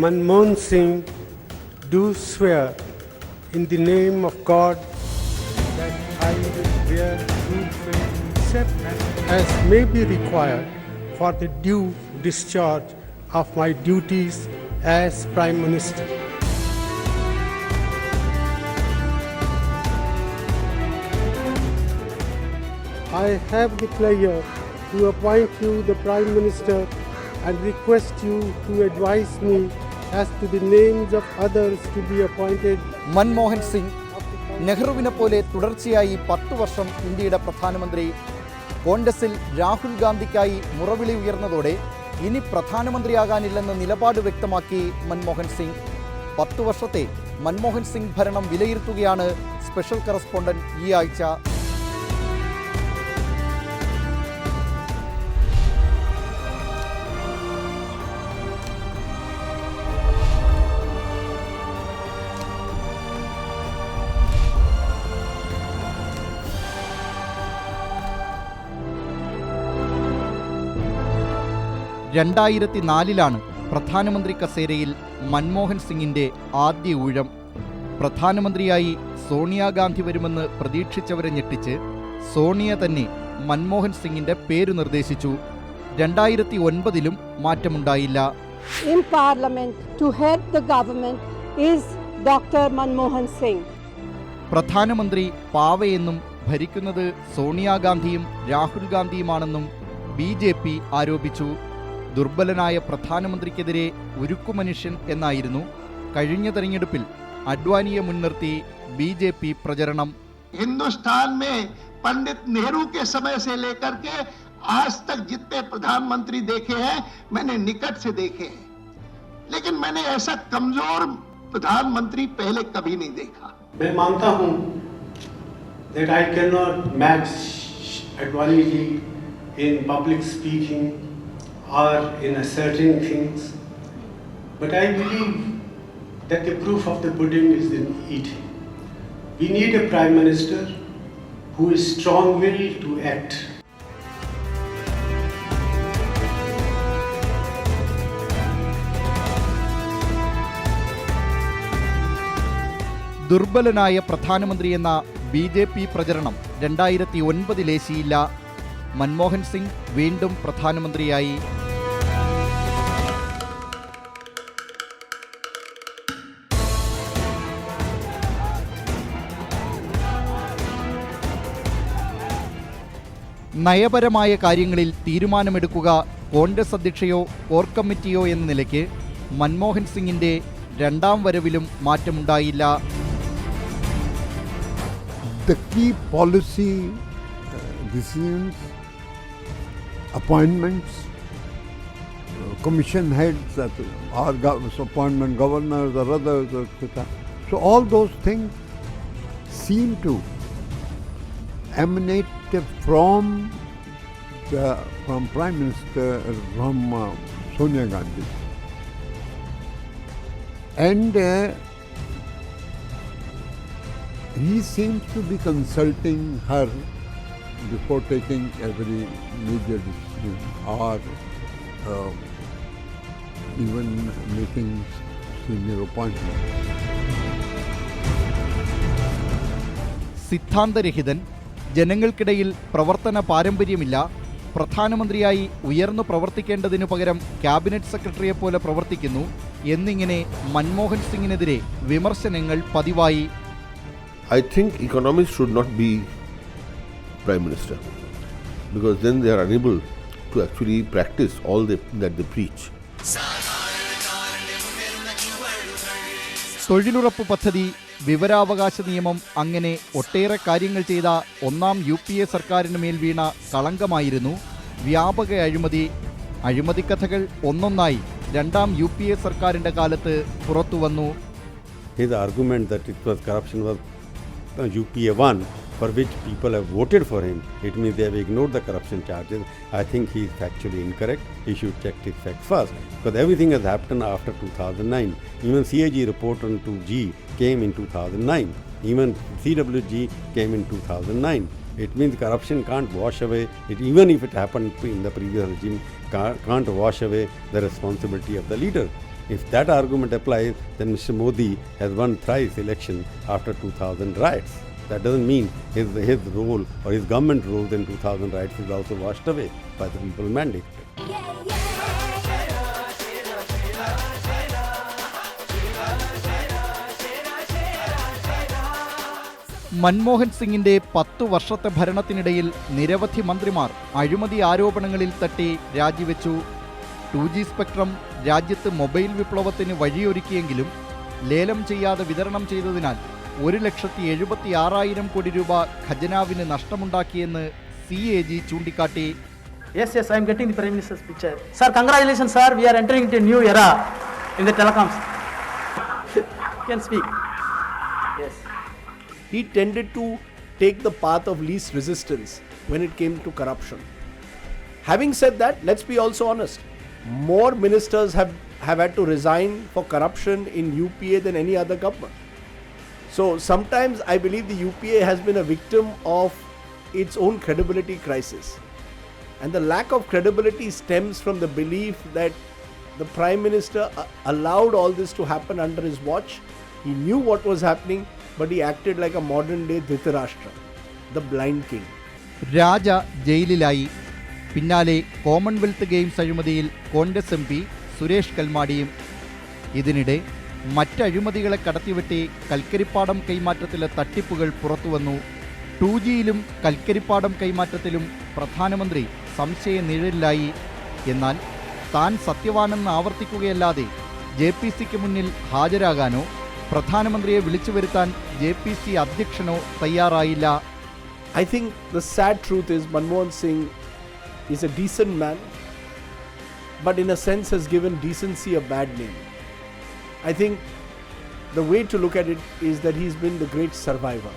Manmohan Singh, do swear in the name of God that I will bear true faith except as may be required for the due discharge of my duties as Prime Minister. I have the pleasure to appoint you the Prime Minister and request you to advise me as to the names of others to be appointed. Manmohan Singh നെഹ്റുവിനെ പോലെ തുടർച്ചയായി പത്തു വർഷം ഇന്ത്യയുടെ പ്രധാനമന്ത്രി. കോൺഗ്രസിൽ രാഹുൽ ഗാന്ധിക്കായി മുറവിളി ഉയർന്നതോടെ ഇനി പ്രധാനമന്ത്രിയാകാനില്ലെന്ന നിലപാട് വ്യക്തമാക്കി മൻമോഹൻ സിംഗ്. പത്തു വർഷത്തെ മൻമോഹൻ സിംഗ് ഭരണം വിലയിരുത്തുകയാണ് സ്പെഷ്യൽ കറസ്പോണ്ടന്റ് ഈ ആഴ്ച രണ്ടായിരത്തി നാലിലാണ് പ്രധാനമന്ത്രി കസേരയിൽ മൻമോഹൻ സിംഗിന്റെ ആദ്യ ഊഴം. പ്രധാനമന്ത്രിയായി സോണിയാഗാന്ധി വരുമെന്ന് പ്രതീക്ഷിച്ചവരെ ഞെട്ടിച്ച് സോണിയ തന്നെ മൻമോഹൻ സിംഗിന്റെ പേര് നിർദ്ദേശിച്ചു. രണ്ടായിരത്തി ഒൻപതിലും മാറ്റമുണ്ടായില്ല. In parliament to head the government is doctor Manmohan Singh പ്രധാനമന്ത്രി പാവയെന്നും ഭരിക്കുന്നത് സോണിയാഗാന്ധിയും രാഹുൽ ഗാന്ധിയുമാണെന്നും ബി ജെ പി ആരോപിച്ചു. ദുർബലനായ പ്രധാനമന്ത്രിക്കെതിരെ ഉരുക്കുമനുഷ്യൻ എന്നായിരുന്നു കഴിഞ്ഞ തെരഞ്ഞെടുപ്പിൽ അഡ്വാനിയെ മുൻനിർത്തി ബി ജെ പി പ്രചരണം हिंदुस्तान में पंडित नेहरू के समय से लेकर के आज तक जितने प्रधानमंत्री देखे हैं मैंने निकट से देखे हैं लेकिन मैंने ऐसा कमजोर प्रधानमंत्री पहले कभी नहीं देखा मैं मानता हूँ that I cannot match Advani ji in public speaking or in asserting things, but I believe that the proof of the pudding is in eating. We need a prime minister who is strong-willed to act. ദുർബലനായ പ്രധാനമന്ത്രിയെന്ന B J P പ്രചരണം രണ്ടായിരത്തി ഒൻപതിലേശിയില്ല മൻമോഹൻ സിംഗ് വീണ്ടും പ്രധാനമന്ത്രിയായി നയപരമായ കാര്യങ്ങളിൽ തീരുമാനമെടുക്കുക Congress അധ്യക്ഷയോ core കമ്മിറ്റിയോ എന്ന നിലയ്ക്ക് മൻമോഹൻ സിംഗിന്റെ രണ്ടാം വരവിലും മാറ്റമുണ്ടായില്ല the key policy uh, decisions, appointments, uh, commission heads, that are appointment governors or others, etc. So all those things seem to emanate from the from Prime Minister from uh, Sonia Gandhi, and. Uh, he seems to be consulting her before taking every major decision or uh, even making senior appointments. സിദ്ധാന്തരഹിതൻ ജനങ്ങൾക്കിടയിൽ പ്രവർത്തന പാരമ്പര്യമില്ല. പ്രധാനമന്ത്രിയായി ഉയർന്നു പ്രവർത്തിക്കേണ്ടതിനു പകരം cabinet സെക്രട്ടറിയെ പോലെ പ്രവർത്തിക്കുന്നു. എന്നിങ്ങനെ മൻമോഹൻ സിംഗിനെതിരെ വിമർശനങ്ങൾ പതിവായി. I think economics should not be prime minister because then they are unable to actually practise all that that preach. തൊഴിലുറപ്പ് പദ്ധതി വിവരാവകാശ നിയമം അങ്ങനെ ഒട്ടേറെ കാര്യങ്ങൾ ചെയ്ത ഒന്നാം യു പി എ സർക്കാരിന് മേൽ വീണ കളങ്കമായിരുന്നു വ്യാപക അഴിമതി. അഴിമതിക്കഥകൾ ഒന്നൊന്നായി രണ്ടാം യു പി എ സർക്കാരിന്റെ കാലത്ത് പുറത്തുവന്നു. His argument that it was corruption was uh, UPA 1 for which people have voted for him. It means they have ignored the corruption charges. I think he is factually incorrect. He should check his facts first because everything has happened after 2009. Even CAG report on 2G came in 2009. Even CWG came in 2009. It means corruption can't wash away, it, even if it happened in the previous regime, ca- can't wash away the responsibility of the leader. If that argument applies, then Mr. Modi has won thrice election after 2000 riots. That doesn't mean his, his role or his government role in 2000 rights is also washed away by the people's mandate. Manmohan സിംഗിന്റെ പത്തു വർഷത്തെ ഭരണത്തിനിടയിൽ നിരവധി മന്ത്രിമാർ അഴിമതി ആരോപണങ്ങളിൽ തട്ടി രാജിവെച്ചു two G spectrum രാജ്യത്ത് മൊബൈൽ വിപ്ലവത്തിന് വഴിയൊരുക്കിയെങ്കിലും ലേലം ചെയ്യാതെ വിതരണം ചെയ്തതിനാൽ ഒരു ലക്ഷത്തി എഴുപത്തി ആറായിരം കോടി രൂപ ഖജനാവിന് നഷ്ടമുണ്ടാക്കിയെന്ന് സി എ ജി ചൂണ്ടിക്കാട്ടി Yes, yes, I am getting the Prime Minister's picture. Sir, congratulations, sir. We are entering into a new era in the telecoms. you can speak. Yes. he tended to take the path of least resistance when it came to corruption. Having said that, let's be also honest. More ministers have, have had to resign for corruption in UPA than any other government. So sometimes I believe the UPA has been a victim of its own credibility crisis. And the lack of credibility stems from the belief that the Prime Minister uh, allowed all this to happen under his watch. He knew what was happening, but he acted like a modern day Dhritarashtra, the blind king. രാജ ജയിലിലായി പിന്നാലെ Commonwealth Games അഴിമതിയിൽ Congress M P Suresh കൽമാടിയും ഇതിനിടെ മറ്റഴിമതികളെ കടത്തിവെട്ടി കൽക്കരിപ്പാടം കൈമാറ്റത്തിലെ തട്ടിപ്പുകൾ പുറത്തുവന്നു. To ജിയിലും കൽക്കരിപ്പാടം കൈമാറ്റത്തിലും പ്രധാനമന്ത്രി സംശയ നിഴലിലായി എന്നാൽ താൻ സത്യവാനെന്ന് ആവർത്തിക്കുകയല്ലാതെ ജെ പി സിക്ക് മുന്നിൽ ഹാജരാകാനോ പ്രധാനമന്ത്രിയെ വിളിച്ചു വരുത്താൻ ജെ പി സി അധ്യക്ഷനോ തയ്യാറായില്ല. I think the sad truth is Manmohan Singh is a decent man but in a sense has given decency a bad name. I think the way to look at it is that he's been the great survivor.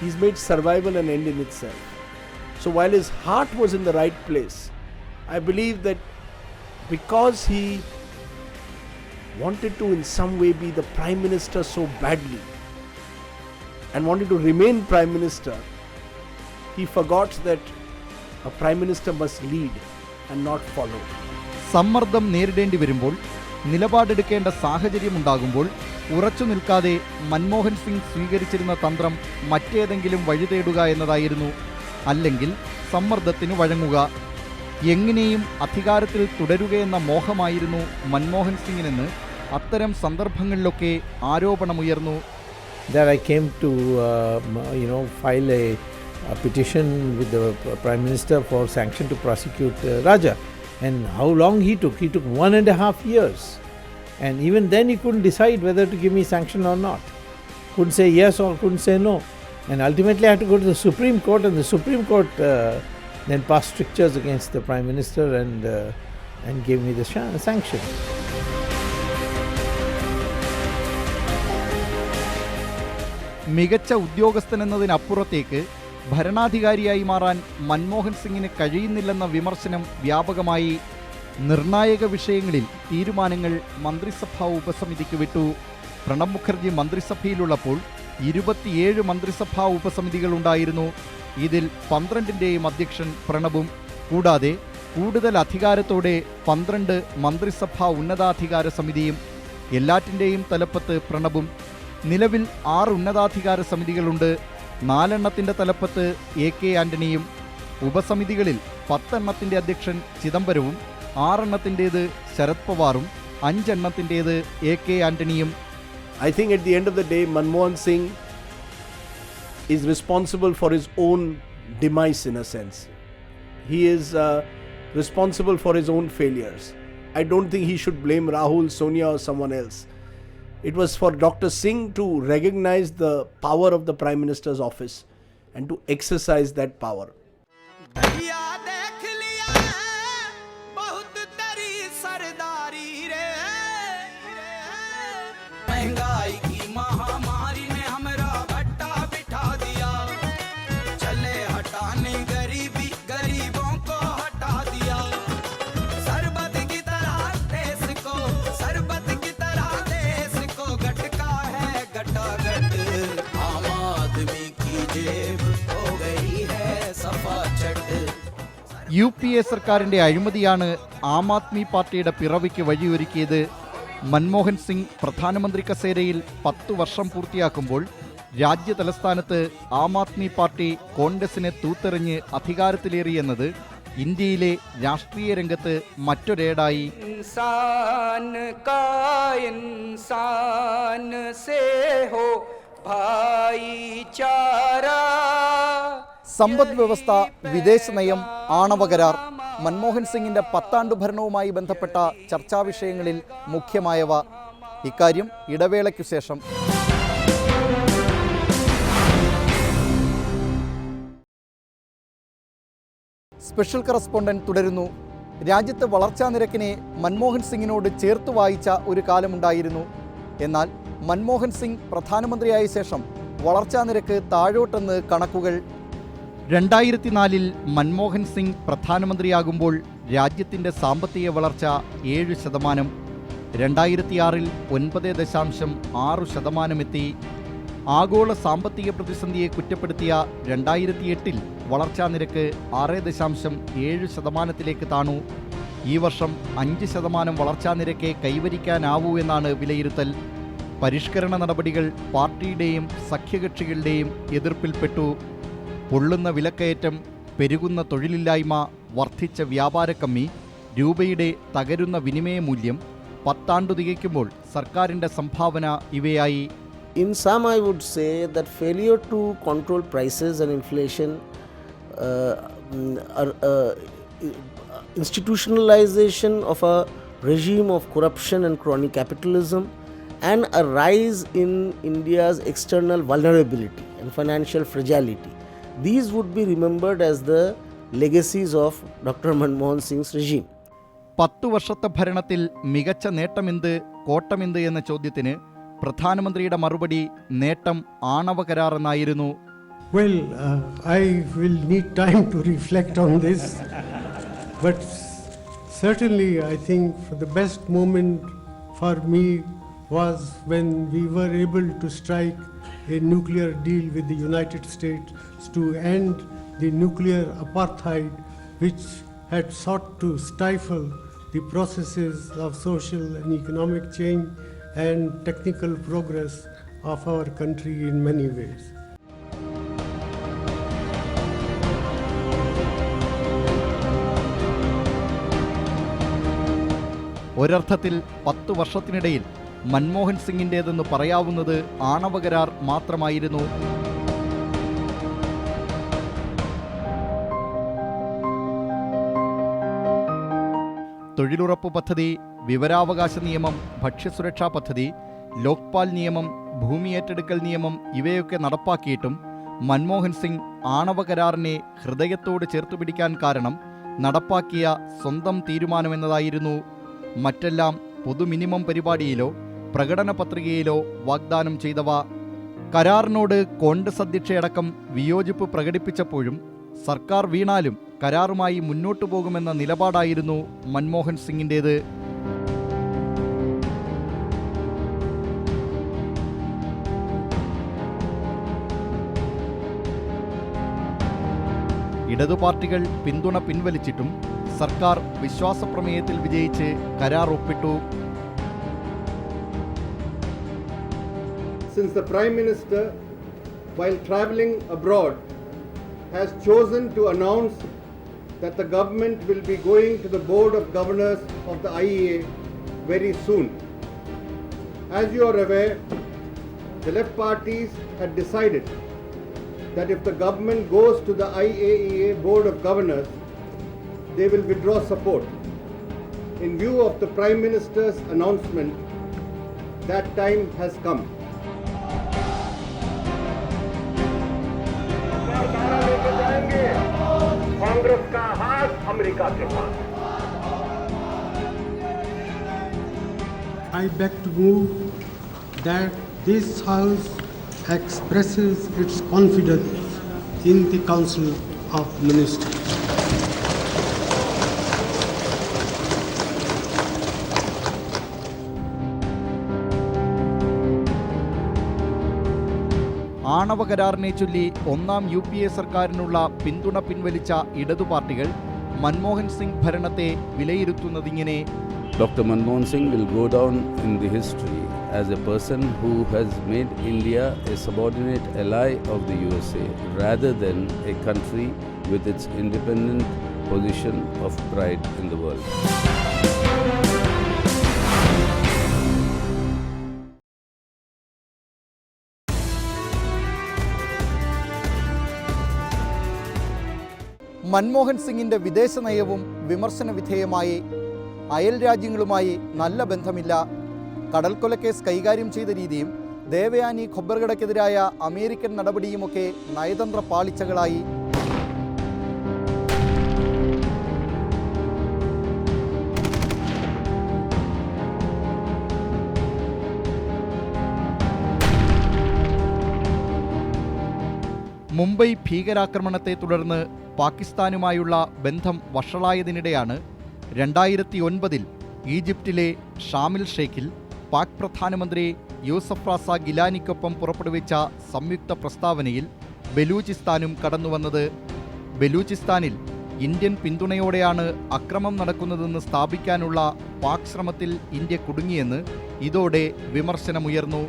He's made survival an end in itself. So while his heart was in the right place, I believe that because he wanted to in some way be the prime minister so badly and wanted to remain prime minister, he forgot that a prime minister must lead and not follow. സമ്മർദ്ദം നേരിടേണ്ടി വരുമ്പോൾ നിലപാടെടുക്കേണ്ട സാഹചര്യമുണ്ടാകുമ്പോൾ ഉറച്ചു നിൽക്കാതെ മൻമോഹൻ സിംഗ് സ്വീകരിച്ചിരുന്ന തന്ത്രം മറ്റേതെങ്കിലും വഴി തേടുക എന്നതായിരുന്നു. അല്ലെങ്കിൽ സമ്മർദ്ദത്തിന് വഴങ്ങുക. എങ്ങനെയും അധികാരത്തിൽ തുടരുകയെന്ന മോഹമായിരുന്നു മൻമോഹൻ സിംഗിനെന്ന് അത്തരം സന്ദർഭങ്ങളിലൊക്കെ ആരോപണമുയർന്നു. That I came to, um, you know, uh. And how long he took? He took one and a half years. And even then, he couldn't decide whether to give me sanction or not. Couldn't say yes or couldn't say no. And ultimately, I had to go to the Supreme Court, and the Supreme Court uh, then passed strictures against the Prime Minister and, uh, and gave me the sha- sanction. മികച്ച ഉദ്യോഗസ്ഥനെന്നതിനപ്പുറത്തേക്ക് ഭരണാധികാരിയായി മാറാൻ മൻമോഹൻ സിംഗിന് കഴിയുന്നില്ലെന്ന വിമർശനം വ്യാപകമായി നിർണായക വിഷയങ്ങളിൽ തീരുമാനങ്ങൾ മന്ത്രിസഭാ ഉപസമിതിക്ക് വിട്ടു. പ്രണബ് മുഖർജി മന്ത്രിസഭയിലുള്ളപ്പോൾ ഇരുപത്തിയേഴ് മന്ത്രിസഭാ ഉപസമിതികൾ ഉണ്ടായിരുന്നു ഇതിൽ പന്ത്രണ്ടിന്റെയും അധ്യക്ഷൻ പ്രണബും. കൂടാതെ കൂടുതൽ അധികാരത്തോടെ പന്ത്രണ്ട് മന്ത്രിസഭാ ഉന്നതാധികാര സമിതിയും എല്ലാറ്റിന്റെയും തലപ്പത്ത് പ്രണബും. നിലവിൽ ആറ് ഉന്നതാധികാര സമിതികളുണ്ട്. നാലെണ്ണത്തിന്റെ തലപ്പത്ത് എ കെ ആന്റണിയും ഉപസമിതികളിൽ പത്തെണ്ണത്തിന്റെ അധ്യക്ഷൻ ചിദംബരവും ആറെണ്ണത്തിന്റെത് ശരത് പവാറും അഞ്ചെണ്ണത്തിന്റെത് A K ആന്റണിയും. I think at the end of the day Manmohan Singh is responsible for his own demise in a sense he is responsible for his own failures I don't think he should blame Rahul Sonia someone else It was for Dr. Singh to recognize the power of the Prime Minister's office and to exercise that power. Yeah. U P A സർക്കാരിന്റെ അഴിമതിയാണ് ആം ആദ്മി പാർട്ടിയുടെ പിറവിക്ക് വഴിയൊരുക്കിയത്. മൻമോഹൻ സിംഗ് പ്രധാനമന്ത്രി കസേരയിൽ പത്ത് വർഷം പൂർത്തിയാക്കുമ്പോൾ രാജ്യ തലസ്ഥാനത്ത് ആം ആദ്മി പാർട്ടി കോൺഗ്രസിനെ തൂത്തെറിഞ്ഞ് അധികാരത്തിലേറിയെന്നത് ഇന്ത്യയിലെ രാഷ്ട്രീയ രംഗത്ത് മറ്റൊരേടായി. ഭായിചാരാ സമ്പദ് വ്യവസ്ഥ വിദേശ നയം ആണവ കരാർ മൻമോഹൻ സിംഗിന്റെ പത്താണ്ടു ഭരണവുമായി ബന്ധപ്പെട്ട ചർച്ചാ വിഷയങ്ങളിൽ മുഖ്യമായവ. ഇക്കാര്യം ഇടവേളയ്ക്കു ശേഷം. സ്പെഷ്യൽ കറസ്പോണ്ടന്റ് തുടരുന്നു. രാജ്യത്തെ വളർച്ചാ നിരക്കിനെ മൻമോഹൻ സിംഗിനോട് ചേർത്ത് വായിച്ച ഒരു കാലമുണ്ടായിരുന്നു. എന്നാൽ മൻമോഹൻ സിംഗ് പ്രധാനമന്ത്രിയായ ശേഷം വളർച്ചാ നിരക്ക് താഴോട്ടെന്ന് കണക്കുകൾ രണ്ടായിരത്തി നാലിൽ മൻമോഹൻ സിംഗ് പ്രധാനമന്ത്രിയാകുമ്പോൾ രാജ്യത്തിന്റെ സാമ്പത്തിക വളർച്ച ഏഴ് ശതമാനം രണ്ടായിരത്തിയാറിൽ ഒൻപത് ദശാംശം ആറ് ശതമാനമെത്തി. ആഗോള സാമ്പത്തിക പ്രതിസന്ധിയെ കുറ്റപ്പെടുത്തിയ രണ്ടായിരത്തി എട്ടിൽ വളർച്ചാ നിരക്ക് ആറ് ദശാംശം ഏഴ് ശതമാനത്തിലേക്ക് താണു. ഈ വർഷം അഞ്ച് ശതമാനം വളർച്ചാ നിരക്കെ കൈവരിക്കാനാവൂ എന്നാണ് വിലയിരുത്തൽ. പരിഷ്കരണ നടപടികൾ പാർട്ടിയുടെയും സഖ്യകക്ഷികളുടെയും എതിർപ്പിൽപ്പെട്ടു. പൊള്ളുന്ന വിലക്കയറ്റം പെരുകുന്ന തൊഴിലില്ലായ്മ വർദ്ധിച്ച വ്യാപാരക്കമ്മി രൂപയുടെ തകരുന്ന വിനിമയ മൂല്യം പത്താണ്ടു തികയ്ക്കുമ്പോൾ സർക്കാരിന്റെ സംഭാവന ഇവയായി. In sum I would say that failure to control prices and inflation institutionalisation of a regime of corruption and chronic capitalism and a rise in India's external vulnerability and financial fragility These would be remembered as the legacies of Dr. Manmohan Singh's regime. പത്തു വർഷത്തെ ഭരണത്തിൽ മികച്ച നേട്ടമെന്ത് കോട്ടമെന്ത് എന്ന ചോദ്യത്തിന് പ്രധാനമന്ത്രിയുടെ മറുപടി നേട്ടം ആണവ കരാർ എന്നായിരുന്നു Well, uh, I will need time to reflect on this, but certainly I think the best moment for me was when we were able to strike a nuclear deal with the United States to end the nuclear apartheid which had sought to stifle the processes of social and economic change and technical progress of our country in many ways. ഒരർത്ഥത്തിൽ പത്തു വർഷത്തിനിടയിൽ മൻമോഹൻ സിംഗിന്റേതെന്ന് പറയാവുന്നത് ആണവ കരാർ മാത്രമായിരുന്നു. തൊഴിലുറപ്പ് പദ്ധതി വിവരാവകാശ നിയമം ഭക്ഷ്യസുരക്ഷാ പദ്ധതി ലോക്പാൽ നിയമം ഭൂമി ഏറ്റെടുക്കൽ നിയമം ഇവയൊക്കെ നടപ്പാക്കിയിട്ടും മൻമോഹൻ സിംഗ് ആണവ കരാറിനെ ഹൃദയത്തോട് ചേർത്തു പിടിക്കാൻ കാരണം നടപ്പാക്കിയ സ്വന്തം തീരുമാനമെന്നതായിരുന്നു മറ്റെല്ലാം പൊതു മിനിമം പരിപാടിയിലോ പ്രകടന പത്രികയിലോ വാഗ്ദാനം ചെയ്തവ. കരാറിനോട് കോൺഗ്രസ് അധ്യക്ഷയടക്കം വിയോജിപ്പ് പ്രകടിപ്പിച്ചപ്പോഴും സർക്കാർ വീണാലും കരാറുമായി മുന്നോട്ടു പോകുമെന്ന നിലപാടായിരുന്നു മൻമോഹൻ സിംഗിന്റേത്. ഇടതു പാർട്ടികൾ പിന്തുണ പിൻവലിച്ചിട്ടും സർക്കാർ വിശ്വാസപ്രമേയത്തിൽ വിജയിച്ച് കരാർ ഒപ്പിട്ടു. Since the Prime Minister, while travelling abroad, has chosen to announce that the government will be going to the Board of Governors of the IEA very soon. As you are aware, the left parties had decided that if the government goes to the IAEA Board of Governors, they will withdraw support. In view of the Prime Minister's announcement, that time has come. I beg to move that this House expresses its confidence in the Council of Ministers. ആണവ കരാറിനെ ചൊല്ലി ഒന്നാം U P A സർക്കാരിനുള്ള പിന്തുണ പിൻവലിച്ച ഇടതു പാർട്ടികൾ മൻമോഹൻ സിംഗ് ഭരണത്തെ വിലയിരുത്തുന്നതിങ്ങനെ Dr. Manmohan Singh will go down in the history as a person who has made India a subordinate ally of the USA rather than a country with its independent position of pride in the world. Manmohan സിംഗിന്റെ വിദേശ നയവും വിമർശന വിധേയമായി. അയൽ രാജ്യങ്ങളുമായി നല്ല ബന്ധമില്ല. കടൽക്കൊലക്കേസ് കൈകാര്യം ചെയ്ത രീതിയും ദേവയാനി ഖൊബർഗഡയ്ക്കെതിരായ അമേരിക്കൻ നടപടിയുമൊക്കെ നയതന്ത്ര പാളിച്ചകളായി. മുംബൈ ഭീകരാക്രമണത്തെ തുടർന്ന് പാകിസ്ഥാനുമായുള്ള ബന്ധം വഷളായതിനിടെയാണ് രണ്ടായിരത്തി ഒൻപതിൽ ഈജിപ്തിലെ ഷാമിൽ ഷേഖിൽ പാക് പ്രധാനമന്ത്രി യൂസഫ് റാസ ഗിലാനിക്കൊപ്പം പുറപ്പെടുവിച്ച സംയുക്ത പ്രസ്താവനയിൽ ബലൂചിസ്ഥാനും കടന്നുവന്നത്. ബലൂചിസ്ഥാനിൽ ഇന്ത്യൻ പിന്തുണയോടെയാണ് അക്രമം നടക്കുന്നതെന്ന് സ്ഥാപിക്കാനുള്ള പാക് ശ്രമത്തിൽ ഇന്ത്യ കുടുങ്ങിയെന്ന് ഇതോടെ വിമർശനമുയർന്നു.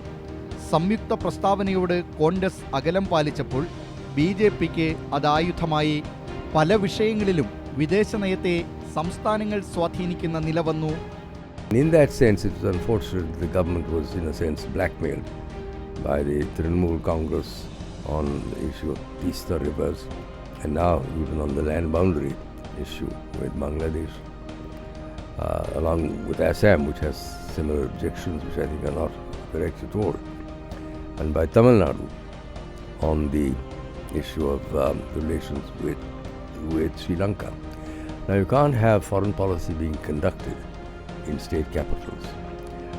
സംയുക്ത പ്രസ്താവനയോട് കോൺഗ്രസ് അകലം പാലിച്ചപ്പോൾ ബി ജെ പിക്ക് അത് പല വിഷയങ്ങളിലും വിദേശ നയത്തെ സംസ്ഥാനങ്ങൾ സ്വാധീനിക്കുന്ന നില വന്നു In that sense, it's unfortunate the government was, in a sense, blackmailed by the Trinamool Congress on the issue of Teesta rivers and now even on the land boundary issue with Bangladesh, uh, along with Assam, which has similar objections, which I think are not correct at all, and by Tamil Nadu on the issue of um, relations with, with Sri Lanka. Now, you can't have foreign policy being conducted in state capitals.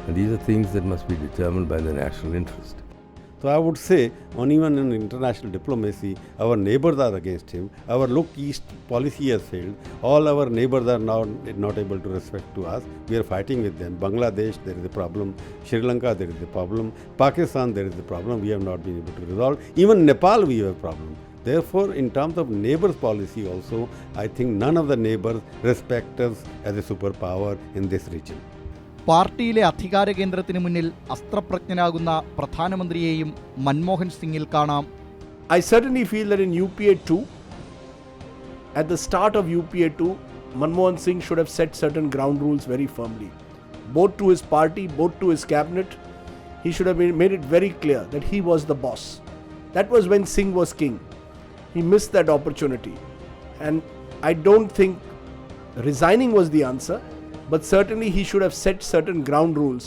And these are things that must be determined by the national interest. So I would say, on even in international diplomacy, our neighbors are against him. Our look east policy has failed. All our neighbors are now not able to respect to us. We are fighting with them. Bangladesh, there is a problem. Sri Lanka, there is a problem. Pakistan, there is a problem. We have not been able to resolve. Even Nepal, we have a problem. Therefore, in terms of neighbors policy also, I think none of the neighbors respect us as a superpower in this region. പാർട്ടിയിലെ അധികാര കേന്ദ്രത്തിന് മുന്നിൽ അസ്ത്രപ്രജ്ഞനാകുന്ന പ്രധാനമന്ത്രിയെയും മൻമോഹൻ സിംഗിൽ കാണാം. I suddenly feel that in U P A two at the start of U P A two Manmohan Singh should have set certain ground rules very firmly both to his party both to his cabinet he should have made it very clear that he was the boss that was when Singh was king he missed that opportunity and I don't think resigning was the answer but certainly he should have set certain ground rules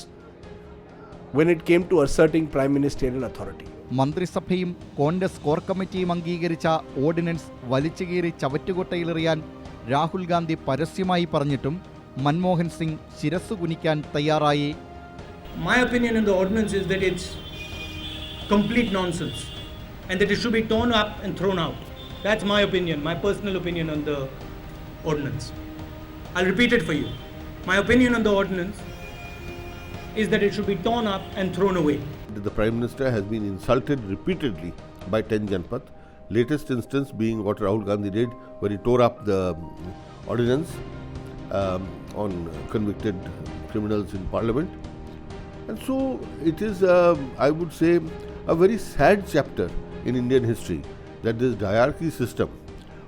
when it came to asserting prime ministerial authority. മന്ത്രിസഭയും Congress core കമ്മിറ്റിയും അംഗീകരിച്ച ordinance വലിച്ചുകീറി ചവറ്റുകൊട്ടയിലെറിയാൻ രാഹുൽ ഗാന്ധി പരസ്യമായി പറഞ്ഞിട്ടും മൻമോഹൻ സിംഗ് ശിരസ്സു കുനിക്കാൻ തയ്യാറായി My opinion on the ordinance is that it's complete nonsense and that it should be torn up and thrown out. That's my opinion, my personal opinion on the ordinance. I'll repeat it for you. My opinion on the ordinance is that it should be torn up and thrown away. The Prime Minister has been insulted repeatedly by 10 Janpat. Latest instance being what Rahul Gandhi did, where he tore up the um, ordinance um, on convicted criminals in Parliament. And so it is, um, I would say, a very sad chapter in Indian history that this diarchy system,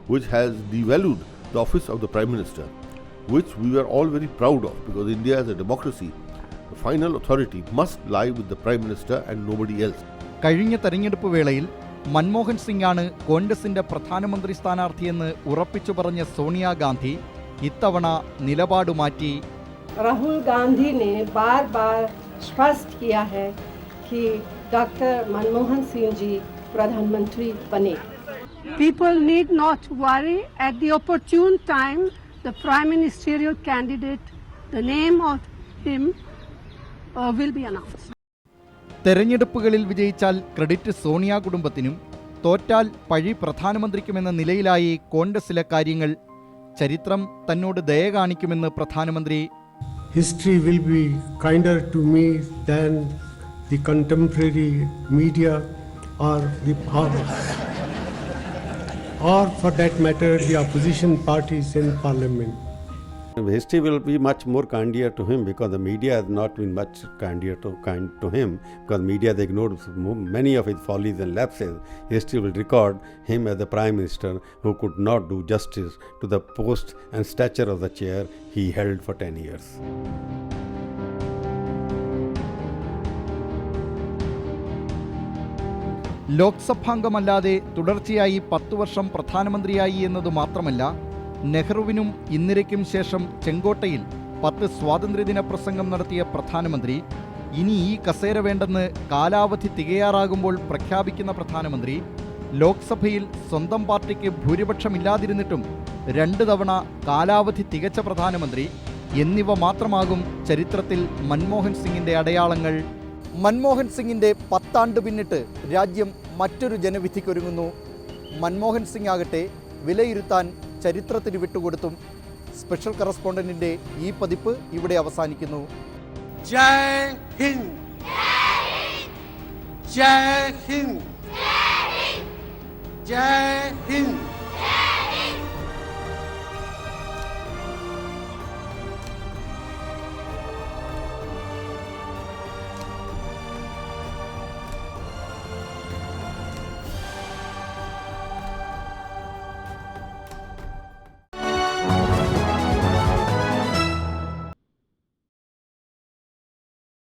which has devalued the office of the Prime Minister, which we were all very proud of because India is a democracy, the final authority must lie with the Prime Minister and nobody else. കഴിഞ്ഞ തെരഞ്ഞെടുപ്പ് വേളയിൽ മൻമോഹൻ സിംഗാണ് കോൺഗ്രസിന്റെ പ്രധാനമന്ത്രി സ്ഥാനാർത്ഥിയെന്ന് ഉറപ്പിച്ചു പറഞ്ഞ സോണിയാഗാന്ധി ഇത്തവണ നിലപാട് മാറ്റി राहुल गांधी ने बार बार स्पष्ट किया है कि डॉक्टर मनमोहन सिंह जी प्रधानमंत्री बने People need not worry. At the opportune time, the prime ministerial candidate, the name of him uh, will be announced. തെരഞ്ഞെടുപ്പുകളിൽ വിജയിച്ചാൽ ക്രെഡിറ്റ് സോണിയ കുടുംബത്തിനും തോറ്റാൽ പഴി പ്രധാനമന്ത്രിക്കുമെന്ന നിലയിലായി കോൺഗ്രസിലെ കാര്യങ്ങൾ ചരിത്രം തന്നോട് ദയ കാണിക്കുമെന്ന് പ്രധാനമന്ത്രി History will be kinder to me than the contemporary media or the or, or for that matter the opposition parties in parliament. History will be much more kinder to him because the media has not been much kinder to kind to him because media has ignored many of his follies and lapses. History will record him as the prime minister who could not do justice to the post and stature of the chair he held for 10 years. ലോക്സഭാംഗമല്ലാതെ തുടർച്ചയായി പത്തു വർഷം പ്രധാനമന്ത്രിയായി എന്നത് മാത്രമല്ല നെഹ്റുവിനും ഇന്ദിരയ്ക്കും ശേഷം ചെങ്കോട്ടയിൽ പത്ത് സ്വാതന്ത്ര്യദിന പ്രസംഗം നടത്തിയ പ്രധാനമന്ത്രി ഇനി ഈ കസേര വേണ്ടെന്ന് കാലാവധി തികയാറാകുമ്പോൾ പ്രഖ്യാപിക്കുന്ന പ്രധാനമന്ത്രി ലോക്സഭയിൽ സ്വന്തം പാർട്ടിക്ക് ഭൂരിപക്ഷമില്ലാതിരുന്നിട്ടും രണ്ട് തവണ കാലാവധി തികച്ച പ്രധാനമന്ത്രി എന്നിവ മാത്രമാകും ചരിത്രത്തിൽ മൻമോഹൻ സിംഗിന്റെ അടയാളങ്ങൾ മൻമോഹൻ സിംഗിന്റെ പത്താണ്ട് പിന്നിട്ട് രാജ്യം മറ്റൊരു ജനവിധിക്കൊരുങ്ങുന്നു. മൻമോഹൻ സിംഗ് ആകട്ടെ വിലയിരുത്താൻ ചരിത്രത്തിന് വിട്ടുകൊടുത്തും സ്പെഷ്യൽ കറസ്പോണ്ടന്റിന്റെ ഈ പതിപ്പ് ഇവിടെ അവസാനിക്കുന്നു. ജയ് ഹിന്ദ്. ജയ് ഹിന്ദ്. ജയ് ഹിന്ദ്.